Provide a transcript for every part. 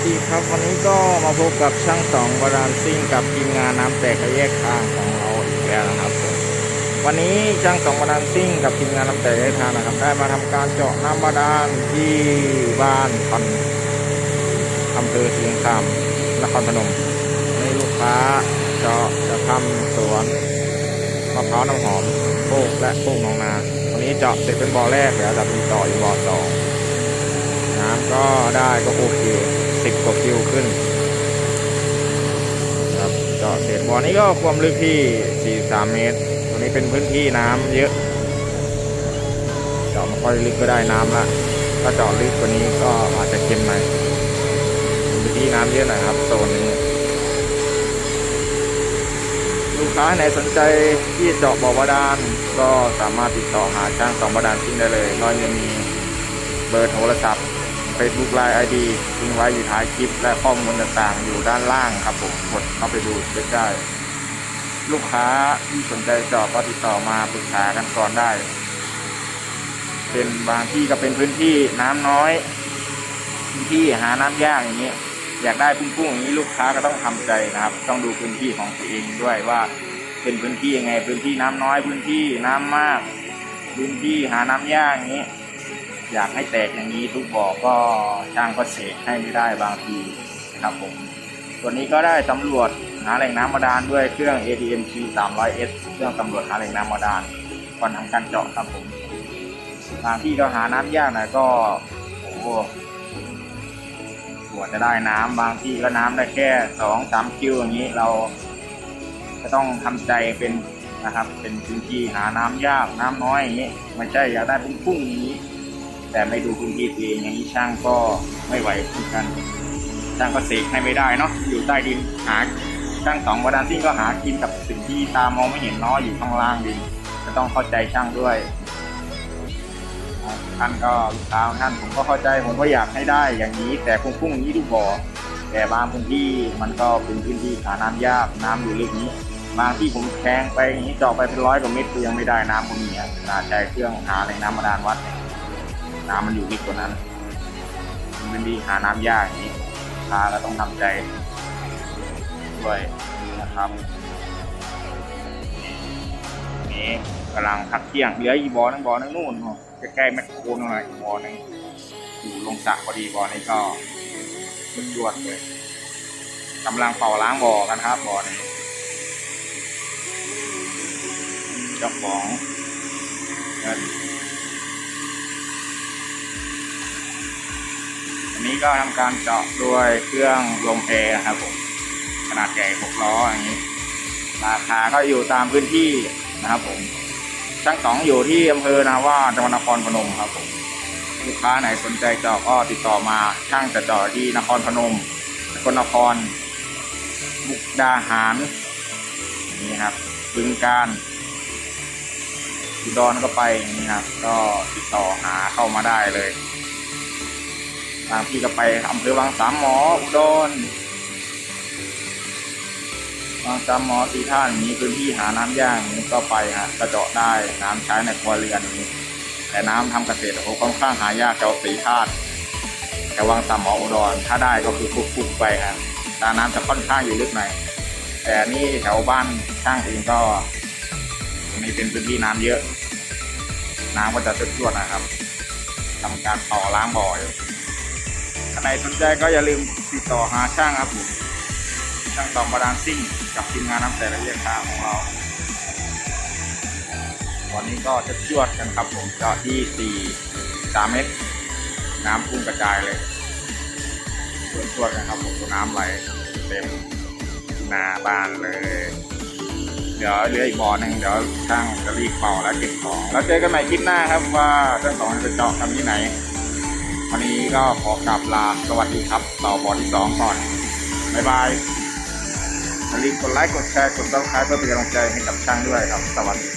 วัสดีครับวันนี้ก็มาพบกับช่างสองบารานซิ่งกับทีมงานน้ำแตกกระแยกทางของเราอีกแล้วนะครับผมวันนี้ช่างสองบารานซิ่งกับทีมงานน้ำแตกกระแยกทางนะครับ ได้มาทำการเจาะน้ำบาดาลที่บ้านพันอำเภอเชียงคำนครพนมในลูกค้าเจาะจะทำสวนมะพร้าวน้ำหอมโคกและโคกหนองนาวันนี้เจาะเสร็จเป็นบ่อแรกแล้วจะมีต่ออีกบ่อสองน้ำก็ได้ก็โอเค กว่าคิวขึ้นครับเจาะเสร็จบ่อนี้ก็ความลึกที่ 43 เมตรตัวนี้เป็นพื้นที่น้ำเยอะเจาะไม่ค่อยลึกก็ได้น้ำละถ้าเจาะลึกกว่านี้ก็อาจจะเค็มหน่อยพื้นที่น้ำเยอะหน่อยครับโซนนี้ลูกค้าไหนสนใจที่เจาะบ่อบาดาลก็สามารถติดต่อหาช่างสองบาดาลซิ่งได้เลยน้อยจะมีเบอร์โทรศัพท์ Facebook Line ID ทิ้งไว้อยู่ท้ายคลิป และข้อมูลต่างๆ อยู่ด้านล่างครับผมกดเข้าไปดูเช็คได้ ลูกค้าที่สนใจจาะก็ติดต่อมาปรึกษากันก่อนได้ เป็นบางที่ก็เป็นพื้นที่น้ำน้อยพื้นที่หาน้ำยากอย่างนี้อยากได้พุ่งๆอย่างนี้ลูกค้าก็ต้องทำใจนะครับ ต้องดูพื้นที่ของตัวเองด้วยว่าเป็นพื้นที่ยังไง พื้นที่น้ำน้อย พื้นที่น้ำมาก พื้นที่หาน้ำยากอย่างนี้ อยากให้แตกอย่างนี้ทุกบ่อก็ช่างก็เสกให้ไม่ได้บางทีนะครับผมส่วนี้ก็ได้สำรวจหาแหล่งน้ำบาดาลด้วยเครื่อง ADMG 300S เครื่องสำรวจหาแหล่งน้ำบาดาลก่อนทำการเจาะครับผมบางที่ก็หาน้ำยากหน่อยก็โอ้โหกว่าจะได้น้ำบางที่ก็น้ำได้แค่สองสามคิวอย่างนี้เราจะต้องทำใจเป็นนะครับ เป็นพื้นที่หาน้ำยากน้ำน้อยอย่างนี้ไม่ใช่อยากได้พุ่งๆอย่างนี้ แต่ไม่ดูพื้นที่ตัวเองอย่างนี้ช่างก็ไม่ไหวเหมือนกัน ช่างก็เสกให้ไม่ได้เนาะอยู่ใต้ดินหาช่างสองวดานซิ่งก็หากินกับสิ่งที่ตามองไม่เห็นเนาะอยู่ข้างล่างดินก็ต้องเข้าใจช่างด้วยท่านก็ลูกค้าท่านผมก็เข้าใจผมก็อยากให้ได้อย่างนี้ แต่พุ่งๆอย่างนี้ทุกบ่อแต่บางพื้นที่มันก็เป็นพื้นที่หาน้ำยากน้ำอยู่ลึกนี้ บางที่ผมแทงไปอย่างนี้เจาะไปเป็นร้อยกว่าเมตรก็ยังไม่ได้น้ำพวกนี้อะน่าใช้เครื่องหาแหล่งน้ำบาดาลวัดเนี่ย น้ำมันอยู่ลึกกว่านั้น มันดีหาน้ำยากอย่างนี้ลูกค้าก็ต้องทำใจด้วยนะครับนี่กำลังพักเที่ยงเหลืออีบ่อนึงบ่อนึงนู่นเนาะใกล้แมคโครหน่อยอีบ่อนึงอยู่ลงสระพอดีบ่อนี้ก็สุดยอดเลยกำลังเป่าล้างบอกันครับบอนี้เจ้าของเงิน นี้ก็ทำการเจาะด้วยเครื่องลมแอร์นะครับผมขนาดใหญ่หกล้ออย่างนี้ ราคาก็อยู่ตามพื้นที่นะครับผมช่างสองอยู่ที่อำเภอนาว่าจังหวัดนครพนมครับผมลูกค้าไหนสนใจเจาะก็ติดต่อมาช่างจะเจาะที่นครพนมสกลนครมุกดาหารนี่ครับบึงการอุดรก็ไปอย่างนี้ครับ ก็ติดต่อหาเข้ามาได้เลย บางที่ก็ไปอำเภอบางสามหมออุดรบางสามหมอสีท่านอย่างนี้พื้นที่หาน้ำยาย่างนี้ก็ไปฮะกระเจาะได้น้ำใช้ในครัวเรือนอย่างนี้ แต่น้ำทำเกษตรโอ้ค่อนข้างหายากเจ้าสีธาตุแต่วางสามหมออุดรถ้าได้ก็คือปุกๆไปฮะตาน้ำจะค่อนข้างอยู่ลึกหน่อยแต่นี่แถวบ้านช่างเองก็มีเป็นพื้นที่น้ำเยอะ น้ำก็จะจวดๆนะครับทำการต่อล้างบ่อย ท่านใดสนใจก็อย่าลืมติดต่อหาช่างครับผมช่างตอมบาดาลซิ่งกับทีมงานน้ำแต่ละเรียกค่าของเราวันนี้ก็จะจวดกันครับผมเจาะที่4 3เมตร น้ำพุ่งกระจายเลยจวดจวดกันครับผมตัวน้ำไหลเต็มหน้าบ้านเลย เดี๋ยวเหลืออีกบ่อหนึ่งเดี๋ยวช่างจะรีบเป่าแล้วเก็บของ แล้วเจอกันใหม่คลิปหน้าครับว่าช่างสองจะเจาะทำที่ไหน วันนี้ก็ขอกลับลาสวัสดีครับต่อบอที่สองก่อน บ๊ายบายอย่าลืมกดไลค์ กดแชร์ กดซับสไครป์เพื่อเป็นกำลังใจให้กับช่างด้วยครับ สวัสดี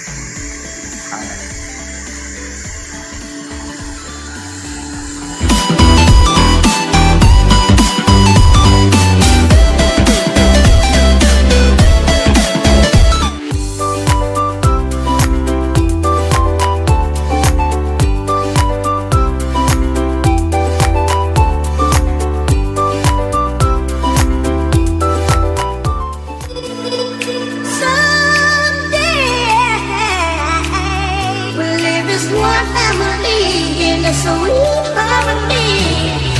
so sweet harmony.